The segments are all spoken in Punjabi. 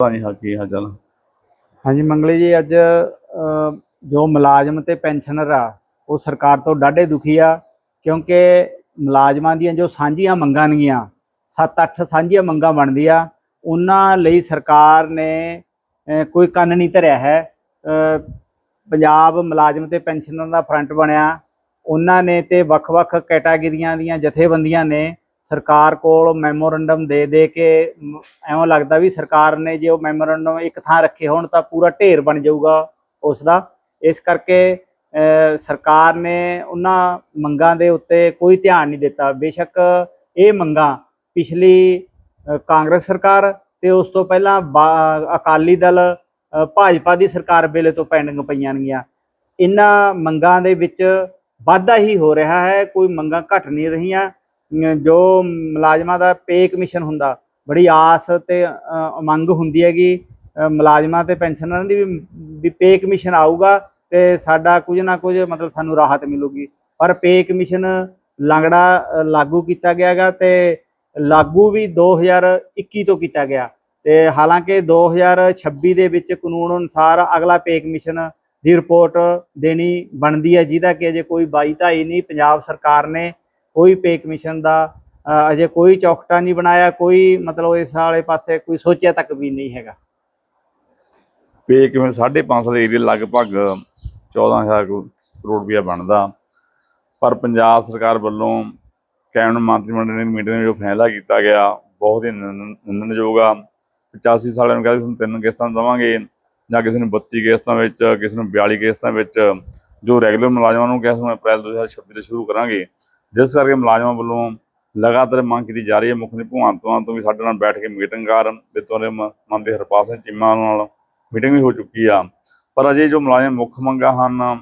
ਹਾਂਜੀ ਹਾਂ ਕੀ ਹਾਲ ਚਾਲ ਹਾਂਜੀ ਮੰਗਲੀ ਜੀ, ਅੱਜ ਜੋ ਮੁਲਾਜ਼ਮ ਤੇ ਪੈਨਸ਼ਨਰ ਆ, ਉਹ ਸਰਕਾਰ ਤੋਂ ਡਾਢੇ ਦੁਖੀ ਆ, ਕਿਉਂਕਿ ਮੁਲਾਜ਼ਮਾਂ ਦੀਆਂ ਜੋ ਸਾਂਝੀਆਂ ਮੰਗਾਂ ਨੇਗੀਆਂ 7-8 ਸਾਂਝੀਆਂ ਮੰਗਾਂ ਬਣਦੀਆਂ, ਉਹਨਾਂ ਲਈ ਸਰਕਾਰ ਨੇ ਕੋਈ ਕੰਨ ਨਹੀਂ ਧਰਿਆ ਹੈ। ਪੰਜਾਬ ਮੁਲਾਜ਼ਮ ਤੇ ਪੈਨਸ਼ਨਰ ਦਾ ਫਰੰਟ ਬਣਿਆ, ਉਹਨਾਂ ਨੇ ਤੇ ਵੱਖ-ਵੱਖ ਕੈਟਾਗਰੀਆਂ ਦੀਆਂ ਜਥੇਬੰਦੀਆਂ ਨੇ ਸਰਕਾਰ ਕੋਲ ਮੈਮੋਰੰਡਮ ਦੇ ਦੇ ਕੇ ਮ- ਐਵੇਂ ਲੱਗਦਾ ਵੀ ਸਰਕਾਰ ਨੇ ਜੇ ਉਹ ਮੈਮੋਰੰਡਮ ਇੱਕ ਥਾਂ ਰੱਖੇ ਹੋਣ ਤਾਂ ਪੂਰਾ ਢੇਰ ਬਣ ਜਾਊਗਾ ਉਸ ਦਾ ਇਸ ਕਰਕੇ ਸਰਕਾਰ ਨੇ ਉਹਨਾਂ ਮੰਗਾਂ ਦੇ ਉੱਤੇ ਕੋਈ ਧਿਆਨ ਨਹੀਂ ਦਿੱਤਾ। ਬੇਸ਼ੱਕ ਇਹ ਮੰਗਾਂ ਪਿਛਲੀ ਕਾਂਗਰਸ ਸਰਕਾਰ ਤੇ ਉਸ ਤੋਂ ਪਹਿਲਾਂ ਬਾ- ਅਕਾਲੀ ਦਲ ਭਾਜਪਾ ਦੀ ਸਰਕਾਰ ਵੇਲੇ ਤੋਂ ਪੈਂਡਿੰਗ ਪਈਆਂ ਨੇਗੀਆਂ। ਇਹਨਾਂ ਮੰਗਾਂ ਦੇ ਵਿੱਚ ਵਾਧਾ ਹੀ ਹੋ ਰਿਹਾ ਹੈ। ਕੋਈ ਮੰਗਾਂ ਘਟ ਨਹੀਂ ਰਹੀਆਂ। ਜੋ ਮੁਲਾਜ਼ਮਾਂ ਦਾ ਪੇ ਕਮਿਸ਼ਨ ਹੁੰਦਾ, ਬੜੀ ਆਸ ਤੇ ਮੰਗ ਹੁੰਦੀ ਹੈਗੀ ਮੁਲਾਜ਼ਮਾਂ ਤੇ ਪੈਨਸ਼ਨਰਾਂ ਦੀ ਵੀ ਪੇ ਕਮਿਸ਼ਨ ਆਊਗਾ ਤੇ ਸਾਡਾ ਕੁਝ ਨਾ ਕੁਝ ਮਤਲਬ ਸਾਨੂੰ ਰਾਹਤ ਮਿਲੂਗੀ। ਪਰ ਪੇ ਕਮਿਸ਼ਨ ਲੰਗੜਾ ਲਾਗੂ ਕੀਤਾ ਗਿਆ ਹੈਗਾ ਤੇ ਲਾਗੂ ਵੀ 2021 ਤੋਂ ਕੀਤਾ ਗਿਆ। ਤੇ ਹਾਲਾਂਕਿ 2026 ਦੇ ਵਿੱਚ ਕਾਨੂੰਨ ਅਨੁਸਾਰ ਅਗਲਾ ਪੇ ਕਮਿਸ਼ਨ ਦੀ ਰਿਪੋਰਟ ਦੇਣੀ ਬਣਦੀ ਹੈ, ਜਿਹਦਾ ਕਿ ਅਜੇ ਕੋਈ ਬਾਈ ਧਾਈ ਨਹੀਂ, ਪੰਜਾਬ ਸਰਕਾਰ ਨੇ ਕੋਈ ਪੇ ਕਮਿਸ਼ਨ ਦਾ ਅਜੇ ਕੋਈ ਚੌਕਟਾ ਨਹੀਂ ਬਣਾਇਆ, ਕੋਈ ਮਤਲਬ ਇਸ ਵਾਲੇ ਪਾਸੇ ਕੋਈ ਸੋਚਿਆ ਤੱਕ ਵੀ ਨਹੀਂ ਹੈਗਾ। ਪੇ ਕਿਵੇਂ 5.5 ਦੇ ਏਰੀਆ ਲਗਭਗ 14000 ਕਰੋੜ ਰੁਪਇਆ ਬਣਦਾ। ਪਰ ਪੰਜਾਬ ਸਰਕਾਰ ਵੱਲੋਂ ਕੈਬਨਿਟ ਮੰਤਰੀ ਮੰਡਲ ਦੀ ਮੀਟਿੰਗ ਵਿੱਚ ਜੋ ਫੈਸਲਾ ਕੀਤਾ ਗਿਆ। ਬਹੁਤ ਹੀ ਨਿੰਦਨ- ਨਿੰਦਣਯੋਗ ਆ। 85 ਸਾਲਾਂ ਨੂੰ ਕਹਿੰਦੇ ਤੁਹਾਨੂੰ ਤਿੰਨ ਕਿਸ਼ਤਾਂ ਦੇਵਾਂਗੇ ਜਾਂ ਕਿਸੇ ਨੂੰ 32 ਕਿਸ਼ਤਾਂ ਵਿੱਚ, ਕਿਸੇ ਨੂੰ 42 ਕਿਸ਼ਤਾਂ ਵਿੱਚ, ਜੋ ਰੈਗੂਲਰ ਮੁਲਾਜ਼ਮਾਂ ਨੂੰ ਕਿਹਾ ਸੀ ਅਪ੍ਰੈਲ 2026 ਤੋਂ ਸ਼ੁਰੂ ਕਰਾਂਗੇ। ਜਿਸ ਕਰਕੇ ਮੁਲਾਜ਼ਮਾਂ ਵੱਲੋਂ ਲਗਾਤਾਰ ਮੰਗ ਕੀਤੀ ਜਾ ਰਹੀ ਹੈ। ਮੁੱਖ ਮੰਤਰੀ ਤੋਂ ਵੀ ਸਾਡੇ ਨਾਲ ਬੈਠ ਕੇ ਮੀਟਿੰਗ ਕਰ ਬਿੱਤੋਂ ਦੇ ਮ- ਮੰਦੇ ਹਰਪਾਲ ਸਿੰਘ ਚੀਮਾ ਨਾਲ ਮੀਟਿੰਗ ਵੀ ਹੋ ਚੁੱਕੀ ਆ। ਪਰ ਅਜੇ ਜੋ ਮੁਲਾਜ਼ਮ ਮੁੱਖ ਮੰਗਾਂ ਹਨ,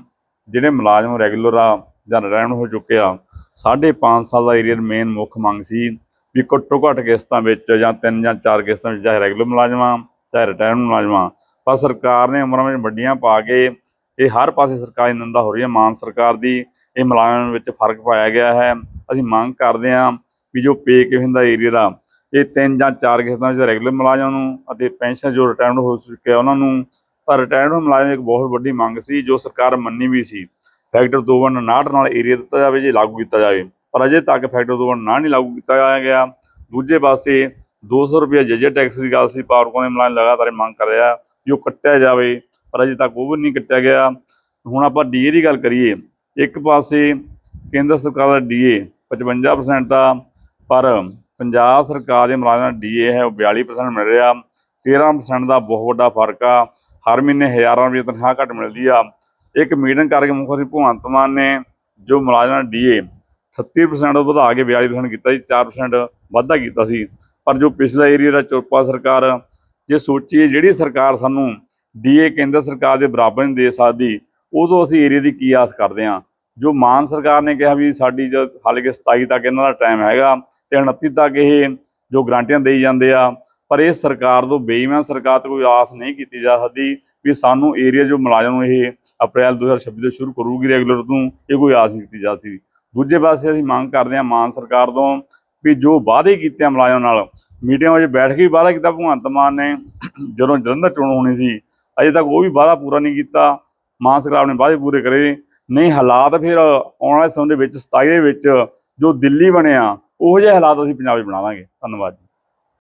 ਜਿਹੜੇ ਮੁਲਾਜ਼ਮ ਰੈਗੂਲਰ ਆ ਜਾਂ ਰਿਟਾਇਰਮੈਂਟ ਹੋ ਚੁੱਕੇ ਆ, ਸਾਢੇ ਪੰਜ ਸਾਲ ਦਾ ਏਰੀਆ ਮੇਨ ਮੁੱਖ ਮੰਗ ਸੀ ਵੀ ਘੱਟੋ ਘੱਟ ਕਿਸ਼ਤਾਂ ਵਿੱਚ ਜਾਂ ਤਿੰਨ ਜਾਂ ਚਾਰ ਕਿਸ਼ਤਾਂ ਵਿੱਚ ਚਾਹੇ ਰੈਗੂਲਰ ਮੁਲਾਜ਼ਮਾਂ, ਚਾਹੇ ਰਿਟਾਇਰਮੈਂਟ ਮੁਲਾਜ਼ਮਾਂ। ਪਰ ਸਰਕਾਰ ਨੇ ਉਮਰਾਂ ਵਿੱਚ ਵੱਡੀਆਂ ਪਾ ਕੇ ਇਹ ਹਰ ਪਾਸੇ ਸਰਕਾਰੀ ਨਿੰਦਾ ਹੋ ਰਹੀ ਹੈ। ਮਾਨ ਸਰਕਾਰ ਦੀ ਇਹ ਮੁਲਾਜ਼ਮਾਂ ਵਿੱਚ ਫ਼ਰਕ ਪਾਇਆ ਗਿਆ ਹੈ। ਅਸੀਂ ਮੰਗ ਕਰਦੇ ਹਾਂ ਵੀ ਜੋ ਪੇ ਕਿਵੇਂ ਦਾ ਏਰੀਆ ਦਾ, ਇਹ ਤਿੰਨ ਜਾਂ ਚਾਰ ਕਿਸ਼ਤਾਂ ਵਿੱਚ ਰੈਗੂਲਰ ਮੁਲਾਜ਼ਮਾਂ ਨੂੰ ਅਤੇ ਪੈਨਸ਼ਨ ਜੋ ਰਿਟਾਇਰਮੈਂਟ ਹੋ ਚੁੱਕੇ ਉਹਨਾਂ ਨੂੰ ਪਰ ਰਿਟਾਇਰਮੈਂਟ ਮੁਲਾਜ਼ਮ ਇੱਕ ਬਹੁਤ ਵੱਡੀ ਮੰਗ ਸੀ, ਜੋ ਸਰਕਾਰ ਮੰਨੀ ਵੀ ਸੀ। ਫੈਕਟਰ 259 ਨਾਲ ਏਰੀਆ ਦਿੱਤਾ ਜਾਵੇ ਜੇ ਲਾਗੂ ਕੀਤਾ ਜਾਵੇ। ਪਰ ਅਜੇ ਤੱਕ ਫੈਕਟਰ 259 ਨਹੀਂ ਲਾਗੂ ਕੀਤਾ ਜਾਇਆ ਗਿਆ। ਦੂਜੇ ਪਾਸੇ 200 ਰੁਪਏ ਜਜੇ ਟੈਕਸ ਦੀ ਗੱਲ ਸੀ ਪਾਵਰਕੌਮ ਦੇ ਮੁਲਾਜ਼ਮ ਲਗਾਤਾਰ ਮੰਗ ਕਰ ਰਿਹਾ ਵੀ ਉਹ ਕੱਟਿਆ ਜਾਵੇ। ਪਰ ਅਜੇ ਤੱਕ ਉਹ ਵੀ ਨਹੀਂ ਕੱਟਿਆ ਗਿਆ। ਹੁਣ ਆਪਾਂ ਡੀਏ ਦੀ ਗੱਲ ਕਰੀਏ ਇੱਕ ਪਾਸੇ ਕੇਂਦਰ ਸਰਕਾਰ ਦਾ ਡੀਏ 55% ਆ, ਪਰ ਪੰਜਾਬ ਸਰਕਾਰ ਦੇ ਮੁਲਾਜ਼ਮਾਂ ਦਾ ਡੀਏ ਹੈ ਉਹ 42% ਮਿਲ ਰਿਹਾ 13% ਦਾ ਬਹੁਤ ਵੱਡਾ ਫ਼ਰਕ ਆ, ਹਰ ਮਹੀਨੇ ਹਜ਼ਾਰਾਂ ਰੁਪਏ ਤਨਖਾਹ ਘੱਟ ਮਿਲਦੀ ਆ। ਇੱਕ ਮੀਟਿੰਗ ਕਰਕੇ ਮੁੱਖ ਮੰਤਰੀ ਭਗਵੰਤ ਮਾਨ ਨੇ ਜੋ ਮੁਲਾਜ਼ਮਾਂ ਦਾ ਡੀਏ 38% ਵਧਾ ਕੇ 42% ਕੀਤਾ ਸੀ 4% ਵਾਧਾ ਕੀਤਾ ਸੀ। ਪਰ ਜੋ ਪਿਛਲਾ ਏਰੀਆ ਦਾ ਚੋਪਾ ਸਰਕਾਰ, ਜੇ ਸੋਚੀਏ ਜਿਹੜੀ ਸਰਕਾਰ ਸਾਨੂੰ ਡੀਏ ਕੇਂਦਰ ਸਰਕਾਰ ਦੇ ਬਰਾਬਰ ਨਹੀਂ ਦੇ ਸਕਦੀ ਉਦੋਂ ਅਸੀਂ ਏਰੀਆ ਦੀ ਕੀ ਆਸ ਕਰਦੇ ਹਾਂ? ਜੋ ਮਾਨ ਸਰਕਾਰ ਨੇ ਕਿਹਾ ਵੀ ਸਾਡੀ ਜੋ ਹਾਲੇ ਕਿ 27 ਤੱਕ ਇਹਨਾਂ ਦਾ ਟਾਈਮ ਹੈਗਾ ਤੇ 29 ਤੱਕ ਇਹ ਜੋ ਗਰੰਟੀਆਂ ਦੇਈ ਜਾਂਦੇ ਆ, ਪਰ ਇਹ ਸਰਕਾਰ ਤੋਂ ਬੇਈਮਾਨ ਸਰਕਾਰ ਤੋਂ ਕੋਈ ਆਸ ਨਹੀਂ ਕੀਤੀ ਜਾ ਸਕਦੀ ਵੀ ਸਾਨੂੰ ਏਰੀਆ ਜੋ ਮੁਲਾਜ਼ਮ ਨੂੰ ਇਹ ਅਪ੍ਰੈਲ 2026 ਤੋਂ ਸ਼ੁਰੂ ਕਰੂਗੀ ਰੈਗੂਲਰ ਤੋਂ, ਇਹ ਕੋਈ ਆਸ ਨਹੀਂ ਕੀਤੀ ਜਾ ਸਕਦੀ। ਦੂਜੇ ਪਾਸੇ ਅਸੀਂ ਮੰਗ ਕਰਦੇ ਹਾਂ ਮਾਨ ਸਰਕਾਰ ਤੋਂ ਵੀ ਜੋ ਵਾਅਦੇ ਕੀਤੇ ਆ ਮੁਲਾਜ਼ਮ ਨਾਲ, ਮੀਟਿੰਗਾਂ ਵਿੱਚ ਬੈਠ ਕੇ ਵੀ ਵਾਅਦਾ ਕੀਤਾ, ਭਗਵੰਤ ਮਾਨ ਨੇ ਜਦੋਂ ਜਲੰਧਰ ਚੋਣ ਹੋਣੀ ਸੀ, ਅਜੇ ਤੱਕ ਉਹ ਵੀ ਵਾਅਦਾ ਪੂਰਾ ਨਹੀਂ ਕੀਤਾ। ਮਾਨ ਸਰਕਾਰ ਨੇ ਵਾਅਦੇ ਪੂਰੇ ਕਰੇ। ਨਹੀਂ, ਹਾਲਾਤ ਫਿਰ ਆਉਣ ਵਾਲੇ ਸਮੇਂ ਦੇ ਵਿੱਚ 27 ਦੇ ਵਿੱਚ ਜੋ ਦਿੱਲੀ ਬਣਿਆ ਉਹੋ ਜਿਹੇ ਹਾਲਾਤ ਅਸੀਂ ਪੰਜਾਬ 'ਚ ਬਣਾਵਾਂਗੇ ਧੰਨਵਾਦ